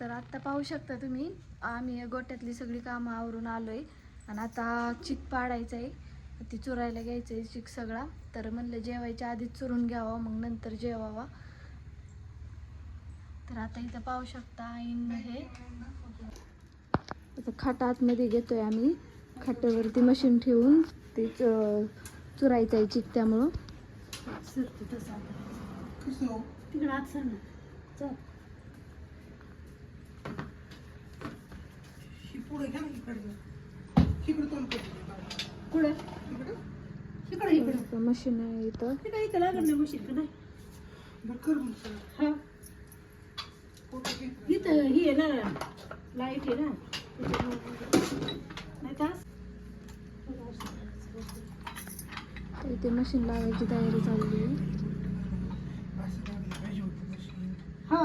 तर आत्ता पाहू शकता तुम्ही. आम्ही गोट्यातली सगळी कामं आवरून आलोय. आणि आता चिक पाडायचं आहे ती चुरायला घ्यायचं आहे चिक सगळा. तर म्हणलं जेवायच्या आधीच चुरून घ्यावा मग नंतर जेवावा. तर आता इथं पाहू शकता आईन हे. आता खाट आतमध्ये घेतोय आम्ही. खाटावरती मशीन ठेवून ते चुरायचं आहे चिक त्यामुळं. तिकडे आत ना इकडे इकडे? मशीन आहे इथं. इकडे इथं नाही मशीन का नाही. हा. इथं ही आहे ना लाइट आहे ना. नाही का? इथे मशीन लावायची तयारी चालली आहे. हा.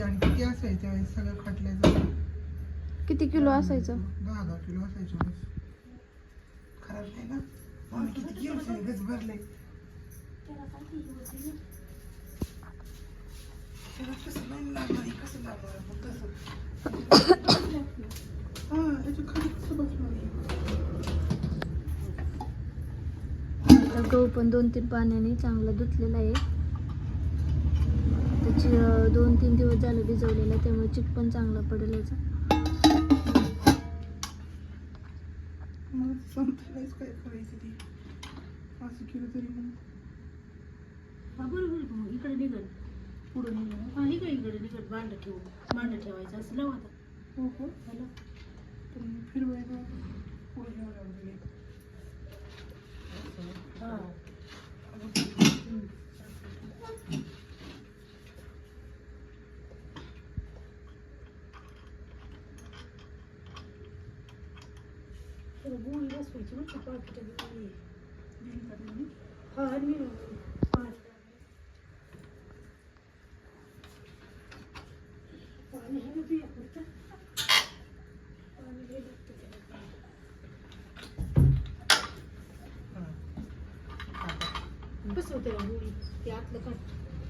आणि किती असायचं सगळं खटल्याचं? किती किलो असायचं? दहा दहा किलो असायचं बस. खराब नाही ना? आम्ही किती किलो गच भरले. त्याला कसं लाईन लागणार? आहे, कसं लागणार? आहे, मग कसं हा याच्या खाली कसं बसणार आहे? आता गहू पण दोन तीन पाण्याने चांगला धुतलेला आहे. त्याची दोन तीन दिवस झालं भिजवलेला त्यामुळे चिक पण चांगला पडेल याचा. मग संपल्याच काय करायचं ते? असं केलं तरी मग हा बरोबर आहे मग इकडे निघत पुढं निघालं हा इकडे इकडे निघत भांड ठेवून भांड ठेवायचं असं. लावा आता. हो हो. झालं तर मग फिरवायचं पुढे. हा थोडं गोळी बसवायची बरं का पाकिटात गोळी. हा आणि पाच पाणी आहे ना तुझ्याकडचं? पाणी गेलं तर त्याला. बसवते ना गोळी ते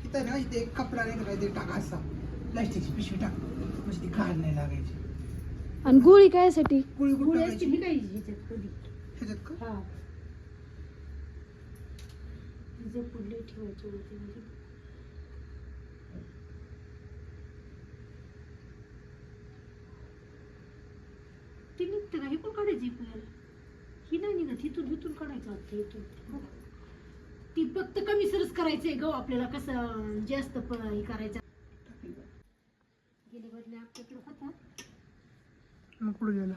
इथं ना इथे एक कपडा नाही का ते टाका असा. प्लास्टिकची पिशवी टाक. म्हणजे ती घाण नाही लागायची. आणि गोळी काय साठी गुळी गुळ टाकायची? ह्याच्यात का? हा. जपून लई ठेवायची होती म्हणजे ती निघते का? हे पण काढायची आपल्याला ही नाही निघत इथून इथून काढायचं वाटतं इथून ती फक्त कमी सरस करायचंय गहू आपल्याला कसं जास्त प- हे करायचं. गेले बदले आपल्याकडे होता मग पुढे गेला.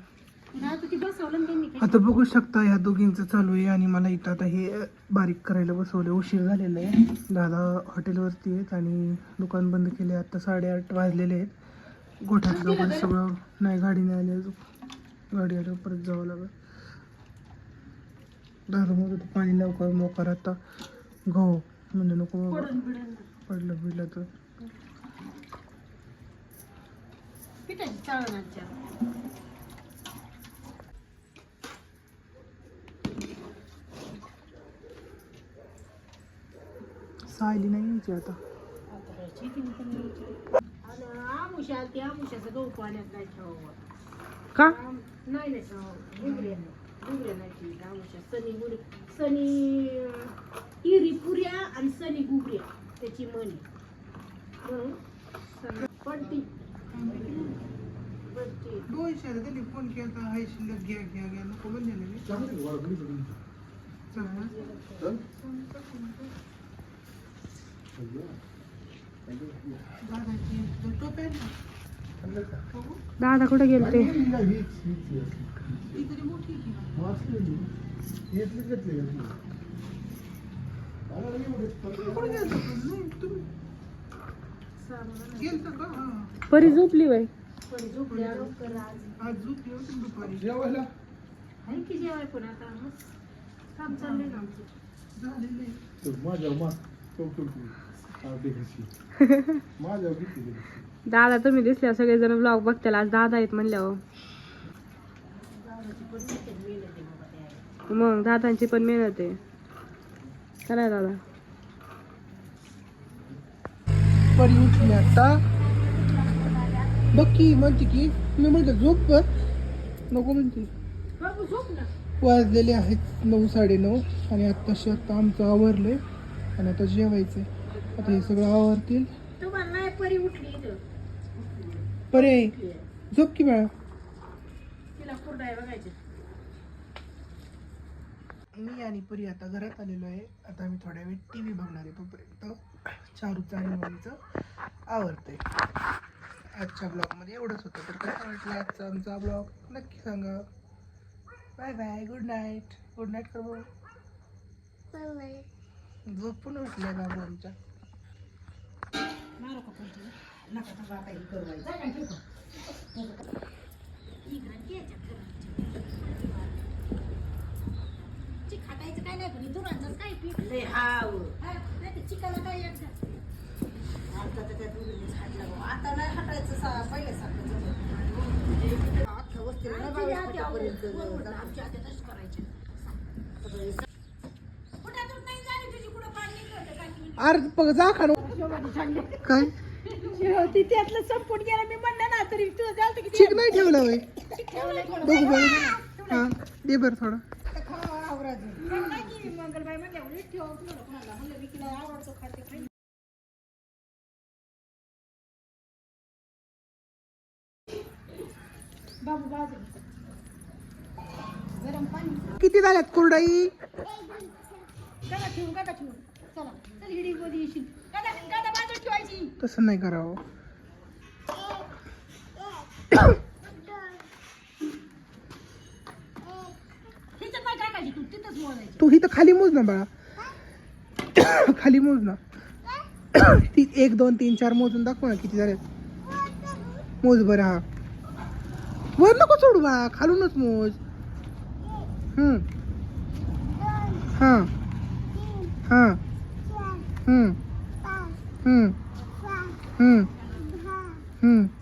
आता बघू शकता ह्या दोघींचं चालू आहे आणि मला इथं आता हे बारीक करायला बसवलं उशीर झालेला आहे. दादा हॉटेलवरती आहेत आणि दुकान बंद केले आता साडेआठ वाजलेले आहेत. गोठ्यातलं वगैरे सगळं नाही गाडीने आले गाडी आल्यावर परत जावं लागेल. दादा मग पाणी लवकर मोकार आता. गहू म्हणजे नको पडलं बिडलं तर पिठाची सायली नाही यायची आता. आमुषा आलती आमुषाचं गहू पाण्यात नाही ठेवावं का? नाही नाही आमुषा सनी गुरे सनी हिरी पुऱ्या आणि सनी गुगऱ्या त्याची सनी- पडती पडती दोनशे त्यांनी फोन केला हाय शिल्लक घ्या घ्या घ्या नको म्हणले ना मी चला ना. दादाची टोप्या आहेत ना? बघू. दादा कुठे गेले ते. परी झोपली वय आहे की जेवाय पण आता काम चाललंय ना आमचं झालेलं आहे. माझ्या मा दादा तुम्ही दिसल्या सगळेजण ब्लॉग बघतील आज दादा आहेत म्हणल्यावर त्या मग दादांची पण मेहनत आहे. चला दादा. परी उठली आता. बघ की म्हणते की मी म्हटलं झोप कर. नको म्हणते. वाजलेले आहेत नऊ साडेनऊ आणि आत्ताशी आत्ता आमचं आवरलंय आणि आता जेवायचंय. आता हे सगळं आवरतील. तुम्हाला नाही परी उठली इथं. परे झोप की बाळा. तिला कुरडाय बघायचे मी आणि परी आता घरात आलेलो आहे. आता आम्ही थोड्या वेळ टी व्ही बघणार आहे तोपर्यंत चारूचं आणि मम्मीचं आवडतंय आजच्या ब्लॉगमध्ये एवढंच होतं. तर कसं वाटलं आजचा आमचा ब्लॉग नक्की सांगा. Bye bye good night good night कर. झोपून उठल्या बाबू आमच्या. खाटायचं काय नाही पण हे काय पीठ चिकाला काय. आता तर हाटला बुवा. आता नाही हाटायचं. अख्ख्या वस्तीला नाही बावीस फुटापर्यंत आमच्या आत्या तसंच करायच्या. कुठं नाही झाली तुझी कुठं पाणी निघतं काय की? अरे बघ जा खाणू काय? ती त्यातलं संपून गेला. मी म्हणलं ना तरी तुझं झालं की नाही ठेवला. बघू बघू. हा दे बरं थोडं. मंगलबाई ठेवा कोणाला आवडतो खाते किती झाल्यात कुरडाई? ठेवून गाडा ठेवून चला चल हिडी येशील. तसं नाही करावं. तू तिथंच मोजायची तू इथं खाली मोज ना बाळा. खाली मोज ना. ती एक दोन तीन चार मोजून दाखव ना किती झाले मोज बरं हा. वर नको सोडू बाळा खालूनच मोज. हम्म. हा. हा. 嗯嗯嗯。